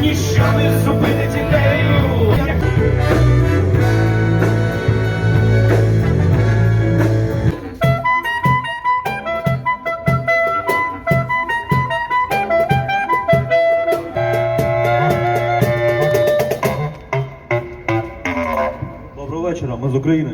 ніщо не зупинить ідею. Вечора, ми з України.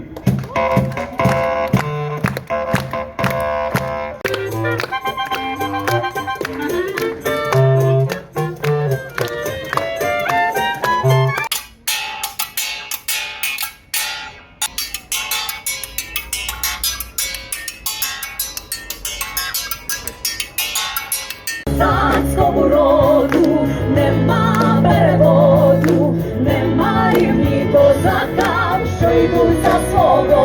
козацькому роду, нема переводу, нема рівні козака, що йдуть за свого.